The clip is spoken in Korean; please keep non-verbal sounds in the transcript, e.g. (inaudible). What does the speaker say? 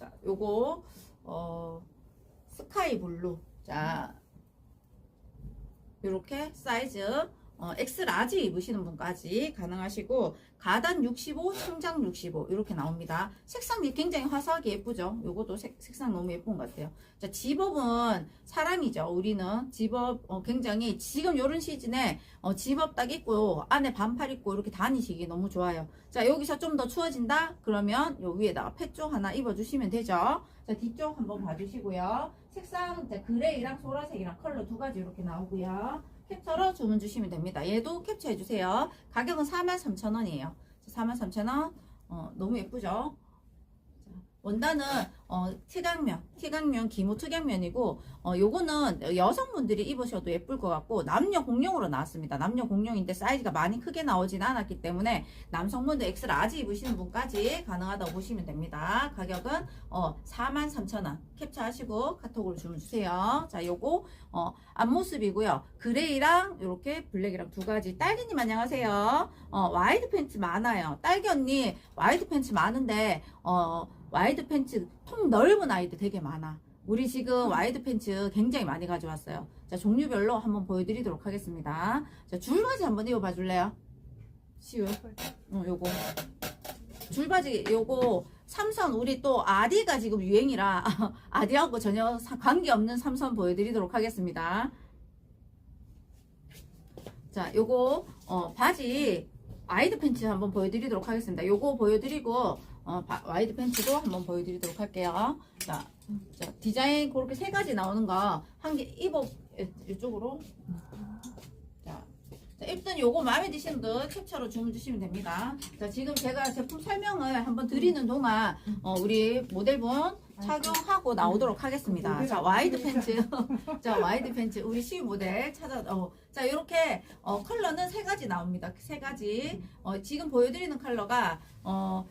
자, 요거 어 스카이 블루. 자, 요렇게 사이즈 어, X 라지 입으시는 분까지 가능하시고 가단 65, 성장 65 이렇게 나옵니다. 색상이 굉장히 화사하게 예쁘죠. 요것도 색, 색상 너무 예쁜 것 같아요. 자, 집업은 사람이죠. 우리는 집업 어, 굉장히 지금 요런 시즌에 어, 집업 딱 입고 안에 반팔 입고 이렇게 다니시기 너무 좋아요. 자, 여기서 좀 더 추워진다? 그러면 요 위에다가 펫쪽 하나 입어주시면 되죠. 자, 뒤쪽 한번 봐주시고요. 색상 그레이랑 소라색이랑 컬러 두 가지 이렇게 나오고요. 캡처로 주문 주시면 됩니다. 얘도 캡처해 주세요. 가격은 43,000원이에요. 43,000원. 어, 너무 예쁘죠? 자, 원단은 어, 티강면, 티강면, 기모 특양면이고 어, 요거는 여성분들이 입으셔도 예쁠 것 같고 남녀 공용으로 나왔습니다. 남녀 공용인데 사이즈가 많이 크게 나오진 않았기 때문에 남성분들 X 라지 입으시는 분까지 가능하다고 보시면 됩니다. 가격은 어, 43,000원 캡처하시고 카톡으로 주문 주세요. 자, 요거 어, 앞모습이고요. 그레이랑 이렇게 블랙이랑 두 가지. 딸기님 안녕하세요. 어, 와이드 팬츠 많아요. 딸기 언니 와이드 팬츠 많은데 어, 와이드 팬츠 통 넓은 아이들 되게 많아. 우리 지금 와이드 팬츠 굉장히 많이 가져왔어요. 자, 종류별로 한번 보여드리도록 하겠습니다. 자, 줄바지 한번 입어봐 줄래요? 시우. 응, 요거. 줄바지, 요거, 삼선, 우리 또 아디가 지금 유행이라, (laughs) 아디하고 전혀 사- 관계없는 삼선 보여드리도록 하겠습니다. 자, 요거, 어, 바지, 와이드 팬츠 한번 보여드리도록 하겠습니다. 요거 보여드리고, 어, 바- 와이드 팬츠도 한번 보여드리도록 할게요. 자, 자, 디자인 그렇게 세 가지 나오는 거 한 개 입어 이쪽으로. 자, 자, 일단 요거 마음에 드시는 분 캡처로 주문 주시면 됩니다. 자, 지금 제가 제품 설명을 한번 드리는 동안 어, 우리 모델분 착용하고 나오도록 하겠습니다. 자, 와이드 팬츠. (laughs) 자, 와이드 팬츠. 우리 시우 모델 찾아, 어, 자, 이렇게, 어, 컬러는 세 가지 나옵니다. 세 가지. 어, 지금 보여드리는 컬러가, 어,